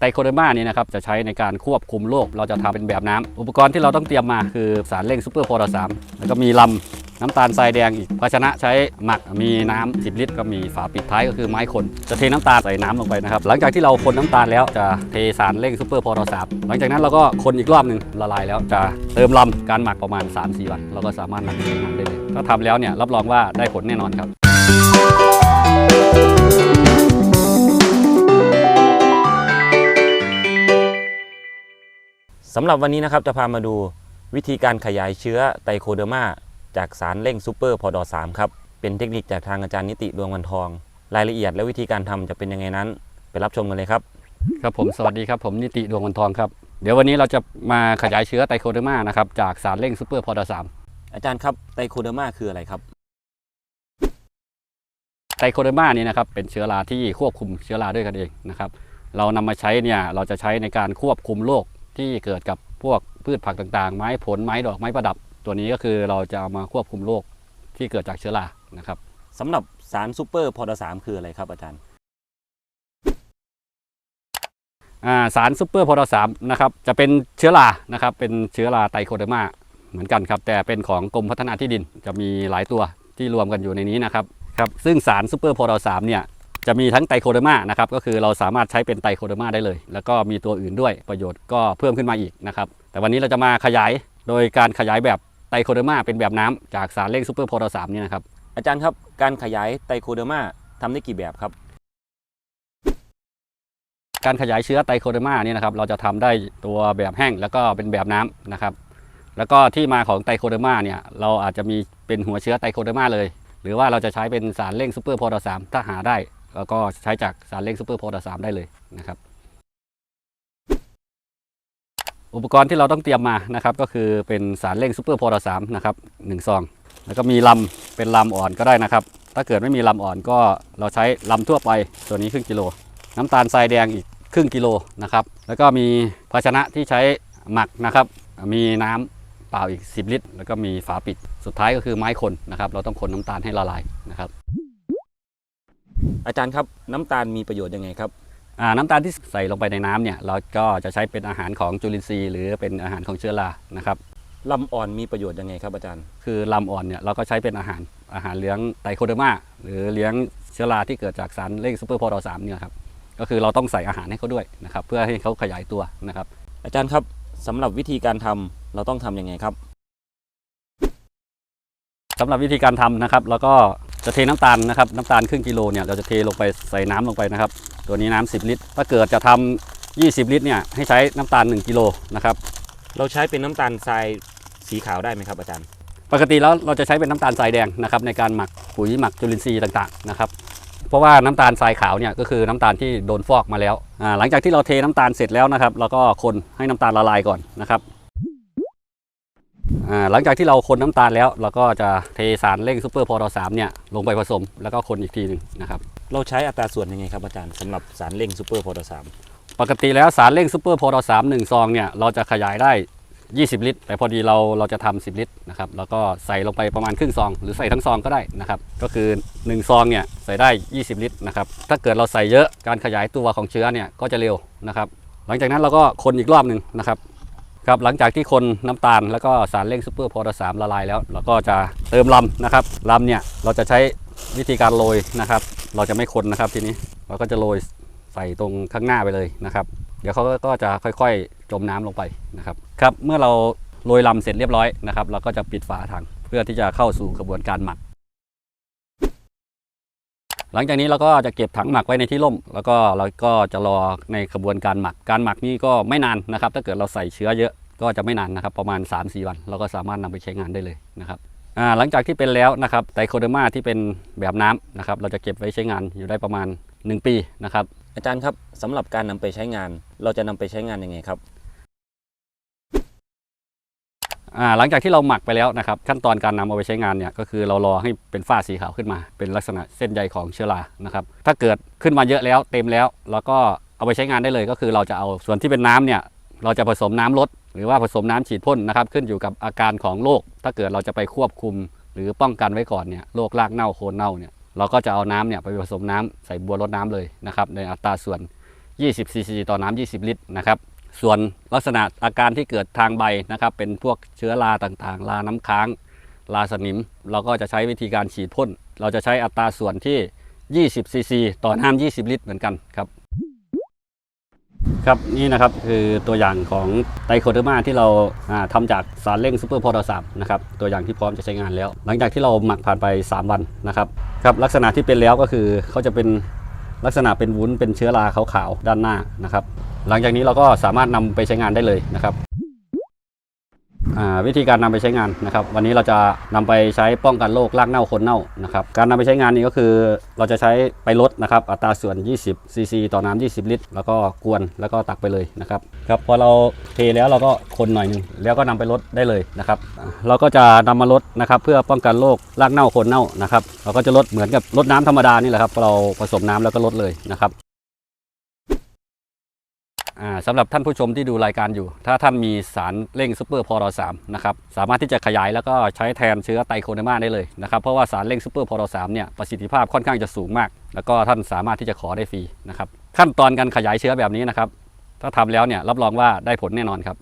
ไตโคเดอร์มานี่นะครับจะใช้ในการควบคุมโรคเราจะทำเป็นแบบน้ำอุปกรณ์ที่เราต้องเตรียมมาคือสารเร่งซูเปอร์โพลาร์สามแล้วก็มีลำน้ำตาลทรายแดงอีกภาชนะใช้หมักมีน้ำ10 ลิตร ก็มีฝาปิดท้ายก็คือไม้คน จะเทน้ำตาลใส่น้ำลงไปนะครับ หลังจากที่เราคนน้ำตาลแล้วจะเทสารเร่งซูเปอร์โพรสามหลังจากนั้นเราก็คนอีกรอบหนึ่งละลายแล้วจะเติมลำการหมักประมาณ 3-4 วัน เราก็สามารถนำไปใช้งานได้เลยถ้าทำแล้วเนี่ยรับรองว่าได้ผลแน่นอนครับ สำหรับวันนี้นะครับจะพามาดูวิธีการขยายเชื้อไตโคเดอร์มาจากสารเร่งซูเปอร์พอดอ3ครับ เป็นเทคนิคจากทางอาจารย์นิติดวงวันทอง รายละเอียดและวิธีการทำจะเป็นยังไงนั้น ไปรับชมกันเลยครับ ครับผมสวัสดีครับผมนิติดวงวันทองครับ เดี๋ยววันนี้เราจะมาขยายเชื้อไตโคเดอร์มานะครับจากสารเร่งซูเปอร์พอดสามอาจารย์ครับไตโคเดอร์มาคืออะไรครับไตโคเดอร์มานี่นะครับเป็นเชื้อราที่ควบคุมเชื้อราด้วยกันเองนะครับเรานำมาใช้เนี่ยเราจะใช้ในการควบคุมโรค ที่เกิดกับพวกพืชผักต่างๆ ไม้ผลไม้ดอกไม้ประดับ ตัวนี้ก็คือเราจะเอามาควบคุมโรคที่เกิดจากเชื้อรานะครับสำหรับสารซูเปอร์พอดอ3คืออะไรครับอาจารย์อ่าสารซูเปอร์พอดสามนะครับจะเป็นเชื้อรานะครับเป็นเชื้อราไตโคเดอร์มาเหมือนกันครับแต่เป็นของกรมพัฒนาที่ดินจะมีหลายตัวที่รวมกันอยู่ในนี้นะครับครับซึ่งสารซูเปอร์พอดสามเนี่ย จะมีทั้งไตโคเดอร์มานะครับก็คือเราสามารถใช้เป็นไตโคเดอร์มาได้เลย แล้วก็มีตัวอื่นด้วยประโยชน์ก็เพิ่มขึ้นมาอีกนะครับแต่วันนี้เราจะมาขยายโดยการขยายแบบไตโคเดอร์มาเป็นแบบน้ำจากสารเร่งซูเปอร์พอดสามนี่นะครับอาจารย์ครับการขยายไตโคเดอร์มาทำได้กี่แบบครับ การขยายเชื้อไตโคเดอร์มาเนี่ยนะครับเราจะทำได้ตัวแบบแห้งแล้วก็เป็นแบบน้ำนะครับแล้วก็ที่มาของไตโคเดอร์มาเนี่ยเราอาจจะมีเป็นหัวเชื้อไตโคเดอร์มาเลย หรือว่าเราจะใช้เป็นสารเร่งซูเปอร์โพดสามถ้าหาได้ แล้วก็ใช้จากสารเร่งซูเปอร์โพดสามได้เลยนะครับ อุปกรณ์ที่เราต้องเตรียมมานะครับ ก็คือเป็นสารเร่งซูเปอร์โพดสามนะครับหนึ่งซอง แล้วก็มีลำเป็นลำอ่อนก็ได้นะครับ ถ้าเกิดไม่มีลำอ่อนก็เราใช้ลำทั่วไปตัวนี้ครึ่งกิโล น้ำตาลทรายแดงอีกครึ่งกิโลนะครับ แล้วก็มีภาชนะที่ใช้หมักนะครับ มีน้ำเปล่าอีก 10 ลิตร แล้วก็มีฝาปิด สุดท้ายก็คือไม้คนนะครับ เราต้องคนน้ำตาลให้ละลายนะครับ อาจารย์ครับน้ำตาลมีประโยชน์ยังไงครับอ่าน้ำตาลที่ใส่ลงไปในน้ำเนี่ยเราก็จะใช้เป็นอาหารของจุลินทรีย์ หรือเป็นอาหารของเชื้อรานะครับลำอ่อนมีประโยชน์ยังไงครับอาจารย์ คือลำอ่อนเนี่ยเราก็ใช้เป็นอาหารอาหารเลี้ยงไตโคเดอร์มาหรือเลี้ยงเชื้อราที่เกิดจากสารเร่งซูเปอร์โพดสามเนี่ยครับก็คือเราต้องใส่อาหารให้เขาด้วยนะครับเพื่อให้เขาขยายตัวนะครับ อาจารย์ครับสำหรับวิธีการทำเราต้องทำยังไงครับสำหรับวิธีการทำนะครับ แล้วก็ จะเทน้ำตาลนะครับน้ำตาลครึ่งกิโลเนี่ยเราจะเทลงไปใส่น้ำลงไปนะครับ ตัวนี้น้ำ10 ลิตร ถ้าเกิดจะทำ20 ลิตรเนี่ยให้ใช้น้ำตาล 1 กิโลนะครับเราใช้เป็นน้ำตาลทรายสีขาวได้ไหมครับอาจารย์ ปกติแล้วเราจะใช้เป็นน้ำตาลทรายแดงนะครับในการหมักปุ๋ยหมักจุลินทรีย์ต่างๆนะครับเพราะว่าน้ำตาลทรายขาวเนี่ยก็คือน้ำตาลที่โดนฟอกมาแล้วอ่าหลังจากที่เราเทน้ำตาลเสร็จแล้วนะครับเราก็คนให้น้ำตาลละลายก่อนนะครับอ่า หลังจากที่เราคนน้ำตาลแล้ว เราก็จะเทสารเร่งซูเปอร์พอดสามเนี่ยลงไปผสมแล้วก็คนอีกทีหนึ่งนะครับเราใช้อัตราส่วนยังไงครับอาจารย์สำหรับสารเร่งซูเปอร์พอดอสามปกติแล้วสารเร่งซูเปอร์โพดสามหนึ่งซองเนี่ยเราจะขยายได้ 20 ลิตร แต่พอดีเราเราจะทำ10 ลิตรนะครับแล้วก็ใส่ลงไปประมาณครึ่งซอง หรือใส่ทั้งซองก็ได้นะครับก็คือ 1 ซองเนี่ยใส่ได้ 20 ลิตรนะครับถ้าเกิดเราใส่เยอะการขยายตัวของเชื้อเนี่ยก็จะเร็วนะครับหลังจากนั้นเราก็คนอีกรอบหนึ่งนะครับ ครับหลังจากที่คนน้ำตาลแล้วก็สารเร่งซูเปอร์โพดสามละลายแล้วเราก็จะเติมลำนะครับลำเนี่ยเราจะใช้วิธีการโรยนะครับ เราจะไม่คนนะครับทีนี้เราก็จะโรยใส่ตรงข้างหน้าไปเลยนะครับ เดี๋ยวเขาก็จะค่อยๆ จมน้ำลงไปนะครับครับเมื่อเราโรยลำเสร็จเรียบร้อยนะครับเราก็จะปิดฝาถังเพื่อที่จะเข้าสู่กระบวนการหมัก หลังจากนี้เราก็จะเก็บถังหมักไว้ในที่ร่ม แล้วก็เราก็จะรอในกระบวนการหมัก การหมักนี่ก็ไม่นานนะครับ ถ้าเกิดเราใส่เชื้อเยอะก็จะไม่นานนะครับ ประมาณ 3-4 วัน เราก็สามารถนำไปใช้งานได้เลยนะครับหลังจากที่เป็นแล้วนะครับไตโคเดอร์มาที่เป็นแบบน้ำนะครับ เราจะเก็บไว้ใช้งานอยู่ได้ประมาณ 1 ปีนะครับ อาจารย์ครับสำหรับการนำไปใช้งาน เราจะนำไปใช้งานยังไงครับ หลังจากที่เราหมักไปแล้วนะครับขั้นตอนการนำเอาไปใช้งานเนี่ยก็คือเรารอให้เป็นฝ้าสีขาวขึ้นมา เป็นลักษณะเส้นใยของเชื้อรานะครับถ้าเกิดขึ้นมาเยอะแล้วเต็มแล้วเราก็เอาไปใช้งานได้เลยก็คือเราจะเอาส่วนที่เป็นน้ำเนี่ยเราจะผสมน้ำลด หรือว่าผสมน้ำฉีดพ่นนะครับขึ้นอยู่กับอาการของโรคถ้าเกิดเราจะไปควบคุม หรือป้องกันไว้ก่อนเนี่ยโรครากเน่าโคนเน่าเนี่ยเราก็จะเอาน้ำเนี่ยไปผสมน้ำใส่บัวรดน้ำเลยนะครับในอัตราส่วน 20 ซีซีต่อน้ำ20 ลิตรนะครับ ส่วนลักษณะอาการที่เกิดทางใบนะครับ เป็นพวกเชื้อราต่างๆ ราน้ำค้าง ราสนิม เราก็จะใช้วิธีการฉีดพ่น เราจะใช้อัตราส่วนที่ 20ซีซีต่อน้ำ20 ลิตรเหมือนกันครับครับนี่นะครับคือตัวอย่างของไตโคเดอร์มาที่เราอ่าทำจากสารเร่งซูเปอร์พอดอสามนะครับตัวอย่างที่พร้อมจะใช้งานแล้ว หลังจากที่เราหมักผ่านไป 3 วันนะครับครับลักษณะที่เป็นแล้วก็คือเขาจะเป็น ลักษณะเป็นวุ้นเป็นเชื้อราขาวๆด้านหน้านะครับหลังจากนี้เราก็สามารถนำไปใช้งานได้เลยนะครับ วิธีการนำไปใช้งานนะครับ วันนี้เราจะนำไปใช้ป้องกันโรครากเน่าคนเน่านะครับ การนำไปใช้งานนี้ก็คือเราจะใช้ไปลดนะครับ อัตราส่วน 20 ซีซีต่อน้ำ20 ลิตร แล้วก็กวนแล้วก็ตักไปเลยนะครับ ครับพอเราเทแล้วเราก็คนหน่อยหนึงแล้วก็นำไปลดได้เลยนะครับ เราก็จะนำมาลดนะครับ เพื่อป้องกันโรครากเน่าคนเน่านะครับ เราก็จะลดเหมือนกับลดน้ำธรรมดานี่แหละครับ เราผสมน้ำแล้วก็ลดเลยนะครับ สำหรับท่านผู้ชมที่ดูรายการอยู่ ถ้าท่านมีสารเร่งซูเปอร์พอรสามนะครับสามารถที่จะขยายแล้วก็ใช้แทนเชื้อไตโคเนมาได้เลยนะครับเพราะว่าสารเร่งซูเปอร์พอรสามเนี่ยประสิทธิภาพค่อนข้างจะสูงมาก แล้วก็ท่านสามารถที่จะขอได้ฟรีนะครับขั้นตอนการขยายเชื้อแบบนี้นะครับถ้าทำแล้วเนี่ยรับรองว่าได้ผลแน่นอนครับ